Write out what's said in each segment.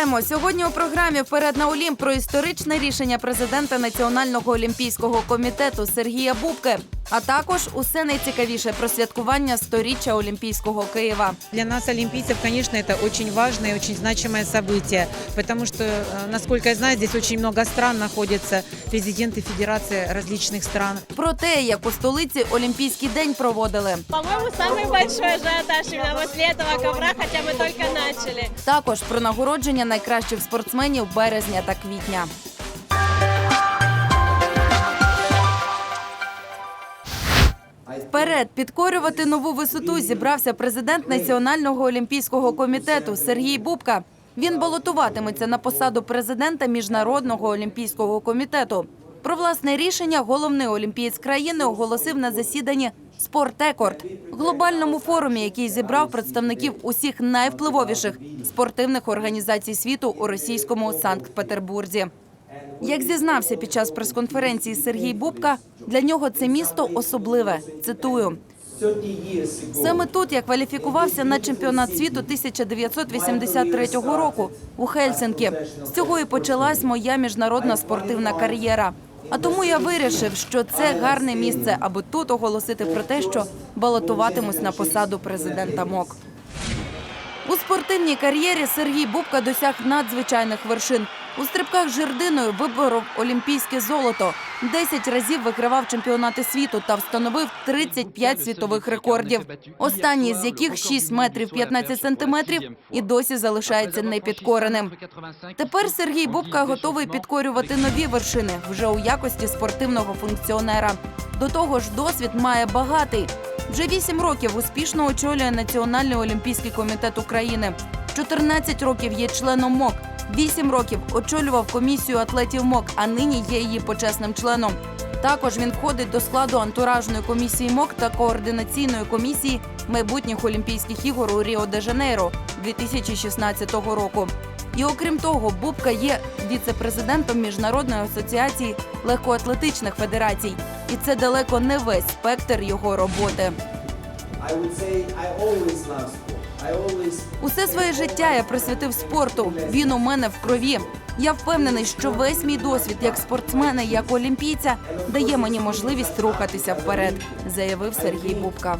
Вітаємо сьогодні. У програмі Вперед на Олімп про історичне рішення президента Національного олімпійського комітету Сергія Бубки, а також усе найцікавіше про святкування сторіччя Олімпійського Києва. Для нас, олимпийцев, конечно, это очень важное и очень значимое событие, потому что, э, насколько я знаю, здесь очень много стран находятся, президенты федерации различных стран. Про те, як у столиці Олімпійський день проводили. По-моему, самый большой ажиотаж именно после этого ковра, хотя мы только начали. Також про нагородження найкращих спортсменів березня та квітня. Вперед підкорювати нову висоту зібрався президент Національного олімпійського комітету Сергій Бубка. Він балотуватиметься на посаду президента Міжнародного олімпійського комітету. Про власне рішення головний олімпієць країни оголосив на засіданні «Спортекорд» – глобальному форумі, який зібрав представників усіх найвпливовіших спортивних організацій світу у російському Санкт-Петербурзі. Як зізнався під час прес-конференції Сергій Бубка, для нього це місто особливе. Цитую. Саме тут я кваліфікувався на чемпіонат світу 1983 року у Хельсинкі. З цього і почалась моя міжнародна спортивна кар'єра. А тому я вирішив, що це гарне місце, аби тут оголосити про те, що балотуватимусь на посаду президента МОК. У спортивній кар'єрі Сергій Бубка досяг надзвичайних вершин. У стрибках жердиною виборов олімпійське золото. 10 разів вигравав чемпіонати світу та встановив 35 світових рекордів. Останній з яких 6 метрів 15 сантиметрів і досі залишається непідкореним. Тепер Сергій Бубка готовий підкорювати нові вершини вже у якості спортивного функціонера. До того ж, досвід має багатий. Вже вісім років успішно очолює Національний олімпійський комітет України. 14 років є членом МОК. 8 років очолював комісію атлетів МОК, а нині є її почесним членом. Також він входить до складу антуражної комісії МОК та координаційної комісії майбутніх Олімпійських ігор у Ріо де Жанейро 2016 року. І окрім того, Бубка є віце-президентом Міжнародної асоціації легкоатлетичних федерацій. І це далеко не весь спектр його роботи. I would say I always love Усе своє життя я присвятив спорту. Він у мене в крові. Я впевнений, що весь мій досвід як спортсмена, і як олімпійця дає мені можливість рухатися вперед, заявив Сергій Бубка.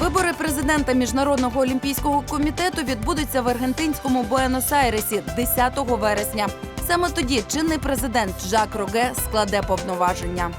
Вибори президента міжнародного олімпійського комітету відбудуться в аргентинському Буенос-Айресі 10 вересня. Саме тоді чинний президент Жак Роге складе повноваження.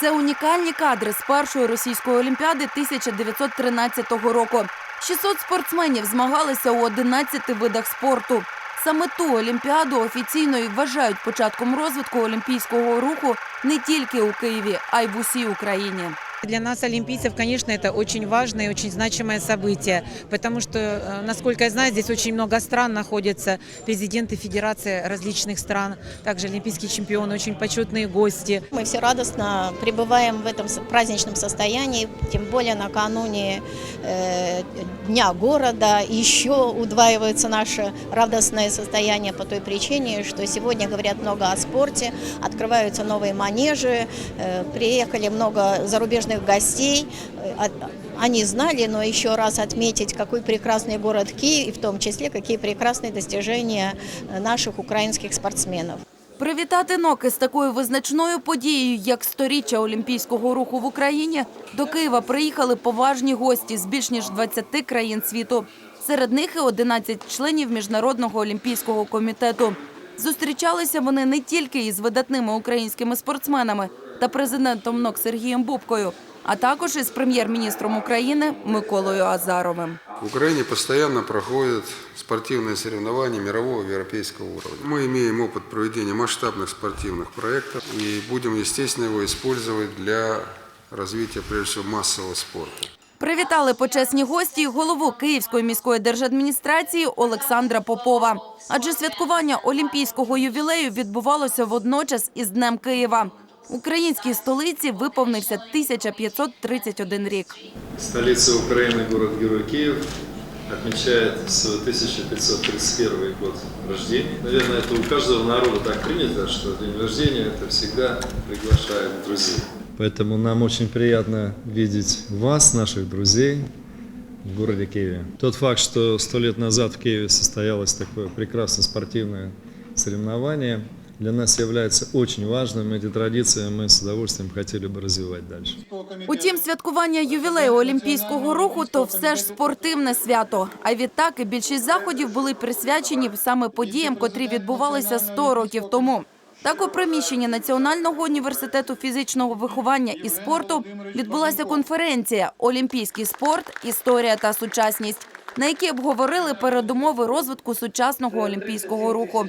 Це унікальні кадри з першої російської олімпіади 1913 року. 600 спортсменів змагалися у 11 видах спорту. Саме ту олімпіаду офіційно і вважають початком розвитку олімпійського руху не тільки у Києві, а й в усій Україні. Для нас, олимпийцев, конечно, это очень важное и очень значимое событие, потому что, э, насколько я знаю, здесь очень много стран находятся, президенты федерации различных стран, также олимпийские чемпионы, очень почетные гости. Мы все радостно пребываем в этом праздничном состоянии, тем более накануне э, Дня города. Еще удваивается наше радостное состояние по той причине, что сегодня говорят много о спорте, открываются новые манежи, э, приехали много зарубежных гостей. Э, от- Они знали, но еще раз отметить, какой прекрасный город Киев, и в том числе, какие прекрасные достижения э, наших украинских спортсменов. Привітати ноки з такою визначною подією, як сторіччя олімпійського руху в Україні, до Києва приїхали поважні гості з більш ніж 20 країн світу. Серед них і 11 членів Міжнародного олімпійського комітету. Зустрічалися вони не тільки із видатними українськими спортсменами та президентом НОК Сергієм Бубкою, а також із прем'єр-міністром України Миколою Азаровим. В Украине постоянно проходят спортивные соревнования мирового и европейского уровня. Мы имеем опыт проведения масштабных спортивных проектов и будем, естественно, его использовать для развития, прежде всего, массового спорта. Привітали почесні гості й голову Київської міської держадміністрації Олександра Попова. Адже святкування олімпійського ювілею відбувалося водночас із Днем Києва. Українській столиці виповнився 1531 рік. Столица Украины, город-герой Киев. отмечает свой 1531 год рождения. Наверное, это у каждого народа так принято, что день рождения это всегда приглашает друзей. Поэтому нам очень приятно видеть вас, наших друзей, в городе Киеве. Тот факт, что сто лет назад в Киеве состоялось такое прекрасное спортивное соревнование, для нас является очень важным. Эти традиции мы с удовольствием хотели бы развивать дальше. Утім, святкування ювілею Олімпійського руху то все ж спортивне свято. А відтак і більшість заходів були присвячені саме подіям, котрі відбувалися 100 років тому. Так, у приміщенні Національного університету фізичного виховання і спорту відбулася конференція Олімпійський спорт, історія та сучасність, на якій обговорили передумови розвитку сучасного олімпійського руху.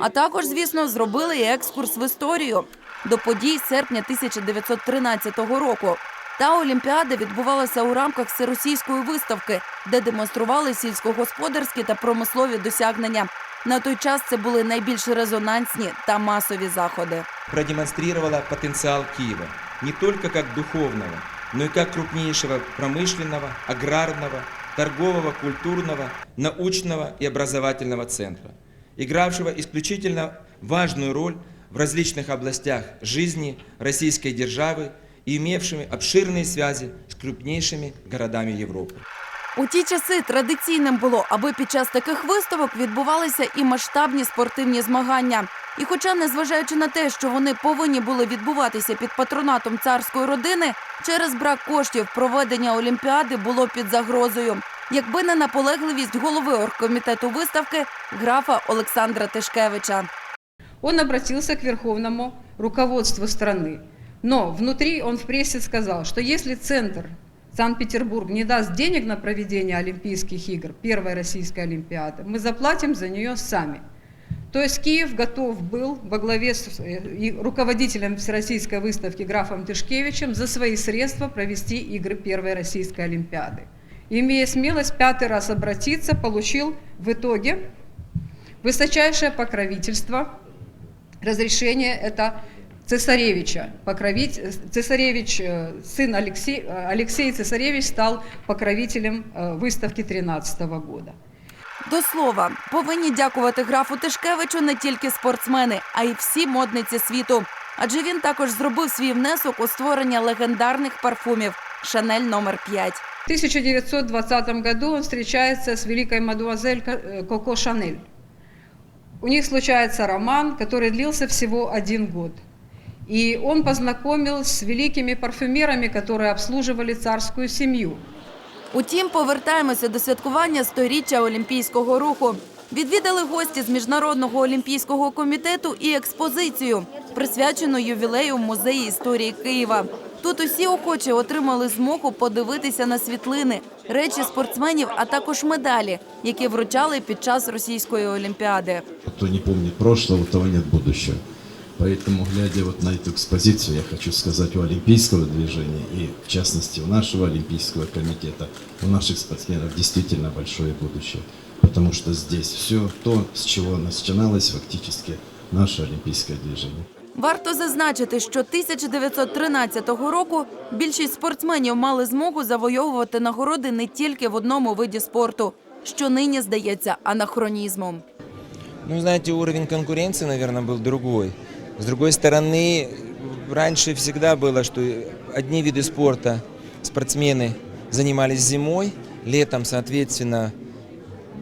А також, звісно, зробили екскурс в історію до подій серпня 1913 року. Та Олімпіада відбувалася у рамках всеросійської виставки, де демонстрували сільськогосподарські та промислові досягнення. На той час це були найбільш резонансні та масові заходи. продемонстрировала потенциал Киева не только как духовного, но и как крупнейшего промышленного, аграрного, торгового, культурного, научного и образовательного центра, игравшего исключительно важную роль в различных областях жизни российской державы и имевшими обширные связи с крупнейшими городами Европы. У ті часи традиційним було, аби під час таких виставок відбувалися і масштабні спортивні змагання. І хоча, незважаючи на те, що вони повинні були відбуватися під патронатом царської родини, через брак коштів проведення Олімпіади було під загрозою. Якби не наполегливість голови оргкомітету виставки графа Олександра Тишкевича. Он обратился к верховному руководству страны. Но внутри он в прессе сказал, что если центр Санкт-Петербург не даст денег на проведение Олимпийских игр, первой российской Олимпиады, мы заплатим за нее сами. То есть Киев готов был во главе с э, руководителем Всероссийской выставки графом Тышкевичем за свои средства провести игры первой российской Олимпиады. Имея смелость пятый раз обратиться, получил в итоге высочайшее покровительство разрешение это цесаревича. Покровить, цесаревич, э, сын Алексей, э, Алексей Цесаревич стал покровителем э, выставки 13 года. До слова, повинні дякувати графу Тишкевичу не тільки спортсмени, а й всі модниці світу. Адже він також зробив свій внесок у створення легендарних парфумів Шанель номер 5 В 1920 году он встречается с великой мадуазель Ко- э, Коко Шанель. У них случается роман, который длился всего один год. И он познакомил с великими парфюмерами, которые обслуживали царскую семью. Утім, повертаємося до святкування сторіччя Олімпійського руху. Відвідали гості з Міжнародного олімпійського комітету і експозицію, присвячену ювілею в музеї історії Києва. Тут усі охочі отримали змогу подивитися на світлини, речі спортсменів, а також медалі, які вручали під час російської олімпіади. Кто не помнит прошлого, того нет будущего. Поэтому, глядя вот на эту экспозицию, я хочу сказать у олимпийского движения и, в частности, у нашего олимпийского комитета, у наших спортсменов действительно большое будущее. Потому что здесь все то, с чего начиналось фактически наше олимпийское движение. Варто зазначити, що 1913 року більшість спортсменів мали змогу завойовувати нагороди не тільки в одному виді спорту, що нині здається анахронізмом. Ну, знаете, уровень конкуренции, наверное, был другой. С другой стороны, раньше всегда было, что одни виды спорта спортсмены занимались зимой, летом, соответственно,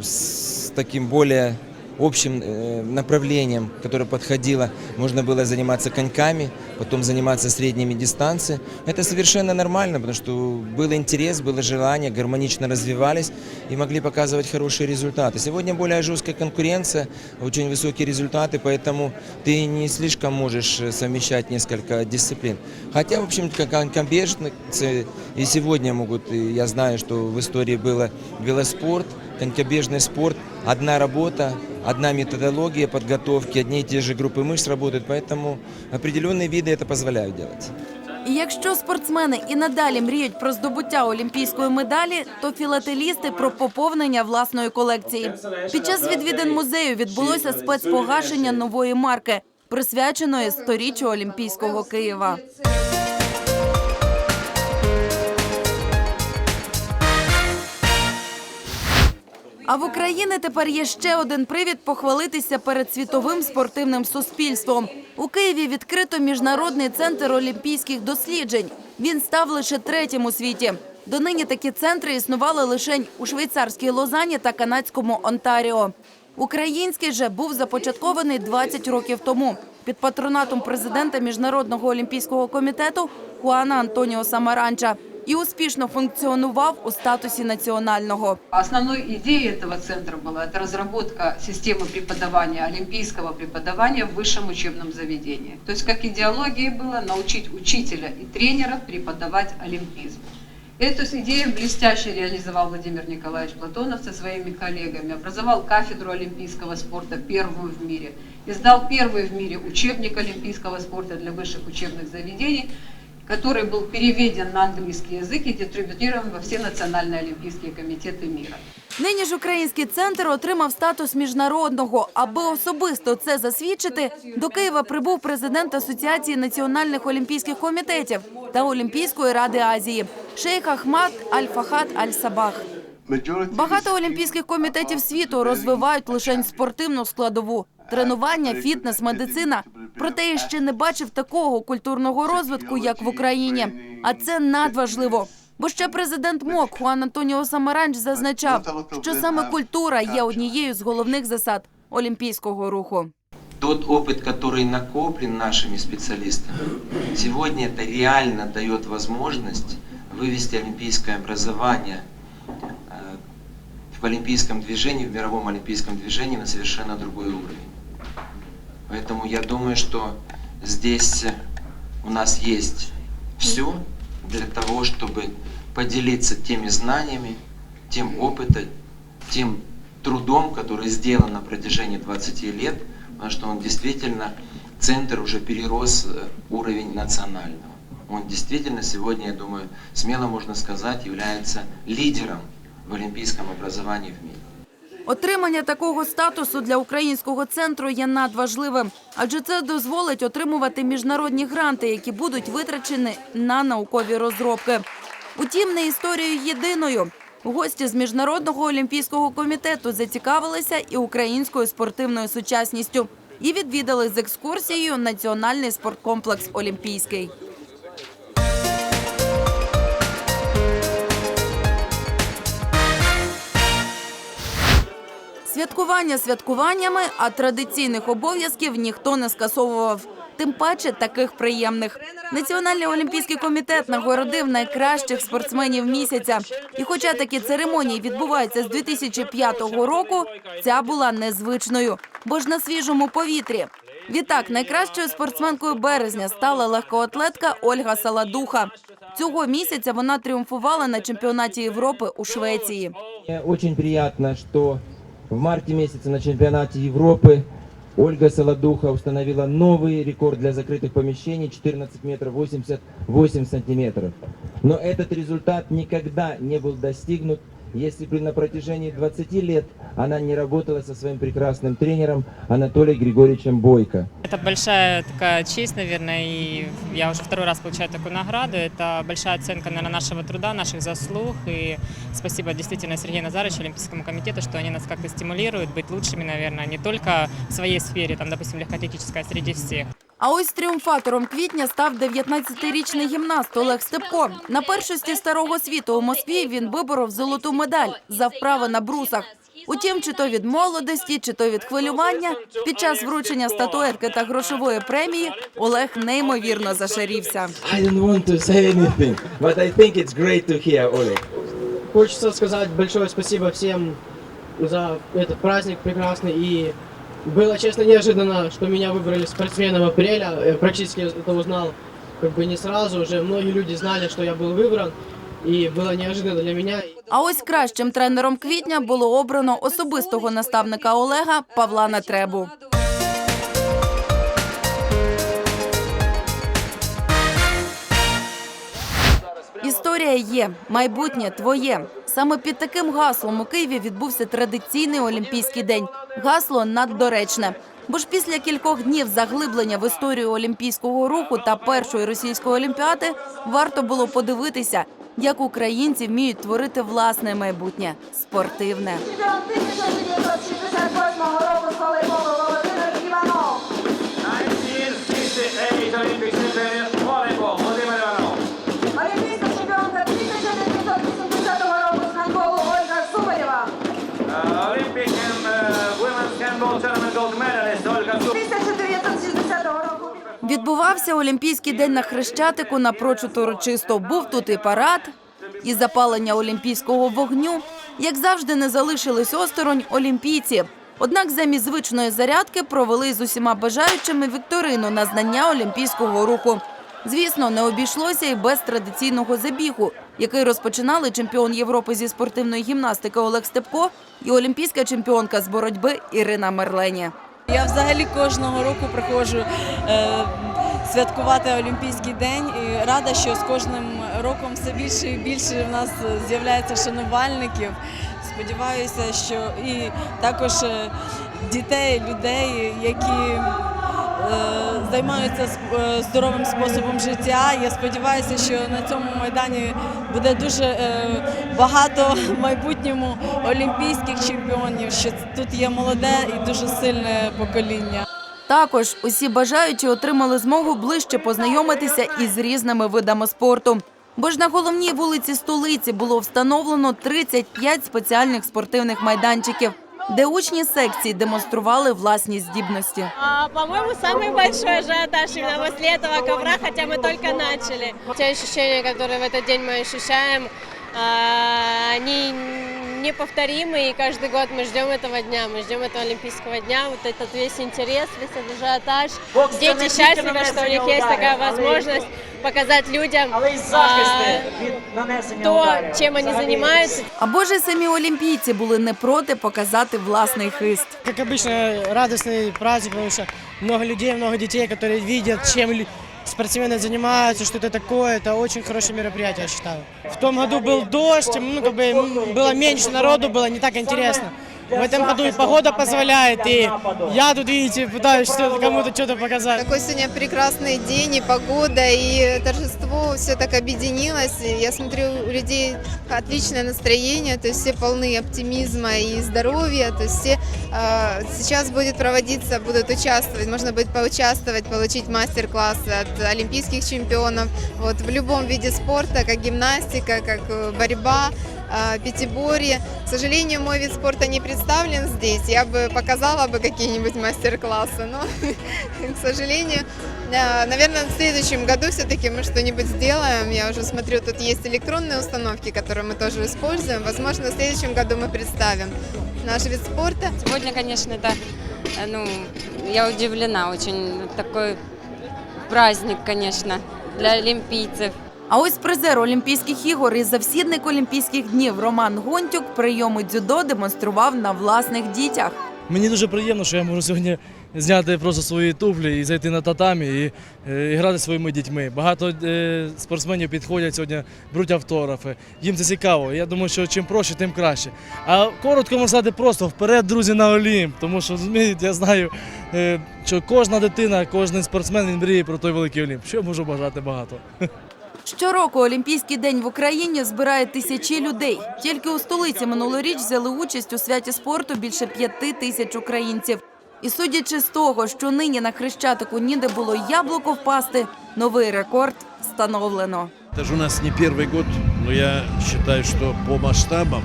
с таким более общим э, направлением, которое подходило, можно было заниматься коньками, потом заниматься средними дистанциями. Это совершенно нормально, потому что был интерес, было желание, гармонично развивались и могли показывать хорошие результаты. Сегодня более жесткая конкуренция, очень высокие результаты, поэтому ты не слишком можешь э, совмещать несколько дисциплин. Хотя, в общем, как конькобежцы и сегодня могут, и я знаю, что в истории было велоспорт, конькобежный спорт, одна работа, одна методология подготовки, одни и те же группы мышц работают, поэтому определенные виды это позволяют делать. І якщо спортсмени і надалі мріють про здобуття олімпійської медалі, то філателісти про поповнення власної колекції. Під час відвідин музею відбулося спецпогашення нової марки, присвяченої сторіччю Олімпійського Києва. А в Україні тепер є ще один привід похвалитися перед світовим спортивним суспільством. У Києві відкрито міжнародний центр олімпійських досліджень. Він став лише третім у світі. Донині такі центри існували лише у швейцарській Лозані та канадському Онтаріо. Український же був започаткований 20 років тому під патронатом президента Міжнародного олімпійського комітету Хуана Антоніо Самаранча і успішно функціонував у статусі національного. Основной идеей этого центра была это разработка системы преподавания, олимпийского преподавания в высшем учебном заведении. То есть как идеологией было научить учителя и тренера преподавать олимпизм. Эту идею блестяще реализовал Владимир Николаевич Платонов со своими коллегами, образовал кафедру олимпийского спорта, первую в мире, издал первый в мире учебник олимпийского спорта для высших учебных заведений, который был переведен на английский язык и дистрибутирован во все национальные олимпийские комитеты мира. Нині ж український центр отримав статус міжнародного. Аби особисто це засвідчити, до Києва прибув президент Асоціації національних олімпійських комітетів та Олімпійської ради Азії шейх Ахмад Аль-Фахад Аль-Сабах. Багато олімпійських комітетів світу розвивають лише спортивну складову тренування, фітнес, медицина. Проте я ще не бачив такого культурного розвитку, як в Україні. А це надважливо. Бо ще президент МОК Хуан Антоніо Самаранч зазначав, що саме культура є однією з головних засад олімпійського руху. Тот опыт, который накоплен нашими специалистами, сегодня это реально дает возможность вывести олимпийское образование э, в олимпийском движении, в мировом олимпийском движении на совершенно другой уровень. Поэтому я думаю, что здесь у нас есть все для того, чтобы поделиться теми знаниями, тем опытом, тем трудом, который сделан на протяжении 20 лет, потому что он действительно, центр уже перерос э, уровень национального. Он действительно сегодня, я думаю, смело можно сказать, является лидером в олимпийском образовании в мире. Отримання такого статусу для українського центру є надважливим, адже це дозволить отримувати міжнародні гранти, які будуть витрачені на наукові розробки. Утім, не історією єдиною. Гості з міжнародного олімпійського комітету зацікавилися і українською спортивною сучасністю і відвідали з екскурсією національний спорткомплекс Олімпійський. Святкування святкуваннями, а традиційних обов'язків ніхто не скасовував. Тим паче таких приємних. Національний олімпійський комітет нагородив найкращих спортсменів місяця. І хоча такі церемонії відбуваються з 2005 року, ця була незвичною, бо ж на свіжому повітрі. Відтак, найкращою спортсменкою березня стала легкоатлетка Ольга Саладуха. Цього місяця вона тріумфувала на чемпіонаті Європи у Швеції. Очень приятно, что в марте месяце на чемпионате Европы Ольга Солодуха установила новый рекорд для закрытых помещений 14 метров 88 сантиметров. Но этот результат никогда не был достигнут, если бы на протяжении 20 лет она не работала со своим прекрасным тренером Анатолием Григорьевичем Бойко. Это большая такая честь, наверное, и я уже второй раз получаю такую награду. Это большая оценка, наверное, нашего труда, наших заслуг. И спасибо действительно Сергею Назаровичу, Олимпийскому комитету, что они нас как-то стимулируют быть лучшими, наверное, не только в своей сфере, там, допустим, легкоатлетической, а среди всех. А ось тріумфатором квітня став 19-річний гімнаст Олег Степко. На першості старого світу у Москві він виборов золоту медаль за вправи на брусах. Утім, чи то від молодості, чи то від хвилювання, під час вручення статуетки та грошової премії Олег неймовірно зашарівся. I don't want to say anything, but I think it's great to hear, Oleg. Хочется сказать большое спасибо всем за этот праздник прекрасный. И было, честно, неожиданно, что меня выбрали спортсменом апреля. Я практически это узнал как бы не сразу. Уже многие люди знали, что я был выбран. И было неожиданно для меня. А ось кращим тренером квітня було обрано особистого наставника Олега Павла Натребу. Історія є, майбутнє твоє. Саме під таким гаслом у Києві відбувся традиційний Олімпійський день. Гасло наддоречне. Бо ж після кількох днів заглиблення в історію олімпійського руху та першої російської олімпіади варто було подивитися, як українці вміють творити власне майбутнє спортивне. Чемпіон 1968 року з волейболу Відбувався Олімпійський день на Хрещатику напрочуд урочисто. Був тут і парад, і запалення олімпійського вогню. Як завжди, не залишились осторонь олімпійці. Однак замість звичної зарядки провели з усіма бажаючими вікторину на знання олімпійського руху. Звісно, не обійшлося і без традиційного забігу, який розпочинали чемпіон Європи зі спортивної гімнастики Олег Степко і олімпійська чемпіонка з боротьби Ірина Мерлені. Я взагалі кожного року приходжу е, святкувати Олімпійський день і рада, що з кожним роком все більше і більше в нас з'являється шанувальників. Сподіваюся, що і також е, дітей, людей, які е, займаються е, здоровим способом життя. Я сподіваюся, що на цьому майдані буде дуже е, багато в майбутньому олімпійських чемпіонів. Що тут є молоде і дуже сильне покоління. Також усі бажаючі отримали змогу ближче познайомитися із різними видами спорту. Бо ж на головній вулиці столиці було встановлено 35 спеціальних спортивних майданчиків, де учні секцій демонстрували власні здібності. А, по-моему, самый большой ажиотаж именно после этого ковра, хотя мы только начали. Те ощущения, которые в этот день мы ощущаем, а, они неповторимы, и каждый год мы ждем этого дня, мы ждем этого Олимпийского дня, вот этот весь интерес, весь этот ажиотаж. Дети счастливы, что у них есть такая возможность показать людям а, то, чем они занимаются, Або ж і самі олімпійці були не проти показати власний хист. Как обычно, радостный праздник, потому что много людей, много детей, которые видят, чем лю- спортсмены занимаются, что это такое. Это очень хорошее мероприятие, я считаю. В том году был дождь, ну, как бы м, было меньше народу, было не так интересно. В этом году и погода позволяет, и я тут, видите, пытаюсь кому-то что-то показать. Такой сегодня прекрасный день, и погода, и торжество, все так объединилось. Я смотрю, у людей отличное настроение, то есть все полны оптимизма и здоровья, то есть все э, сейчас будет проводиться, будут участвовать, можно будет поучаствовать, получить мастер-классы от олимпийских чемпионов, вот в любом виде спорта, как гимнастика, как э, борьба, пятиборье. К сожалению, мой вид спорта не представлен здесь. Я бы показала бы какие-нибудь мастер-классы, но, к сожалению, э, наверное, в следующем году все-таки мы что-нибудь сделаем. Я уже смотрю, тут есть электронные установки, которые мы тоже используем. Возможно, в следующем году мы представим наш вид спорта. Сегодня, конечно, это, э, ну, я удивлена, очень такой праздник, конечно, для олимпийцев. А ось призер Олімпійських ігор і завсідник Олімпійських днів Роман Гонтюк прийоми дзюдо демонстрував на власних дітях. Мені дуже приємно, що я можу сьогодні зняти просто свої туфлі і зайти на татамі і, е, і грати своїми дітьми. Багато е, спортсменів підходять сьогодні, беруть автографи. Їм це цікаво. Я думаю, що чим проще, тим краще. А коротко можна сказати просто вперед, друзі, на Олімп. Тому що розумієте, я знаю, е, що кожна дитина, кожен спортсмен він мріє про той великий Олімп. Що я можу бажати багато. Щороку Олімпійський день в Україні збирає тисячі людей. Тільки у столиці минулоріч взяли участь у святі спорту більше п'яти тисяч українців. І судячи з того, що нині на Хрещатику ніде було яблуко впасти, новий рекорд встановлено. Это же у нас не первый год, но я считаю, что по масштабам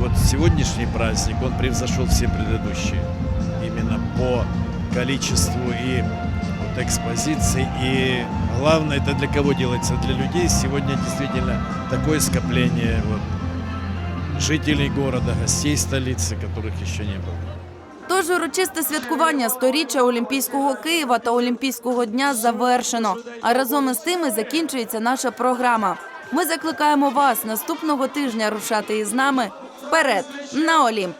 вот сегодняшний праздник, он превзошел все предыдущие. Именно по количеству и вот экспозиций. И главное, это для кого делается? Для людей. Сегодня действительно такое скопление вот, жителей города, гостей столицы, которых еще не было. Тож урочисте святкування сторіччя Олімпійського Києва та Олімпійського дня завершено. А разом із тим і закінчується наша програма. Ми закликаємо вас наступного тижня рушати із нами вперед на Олімп.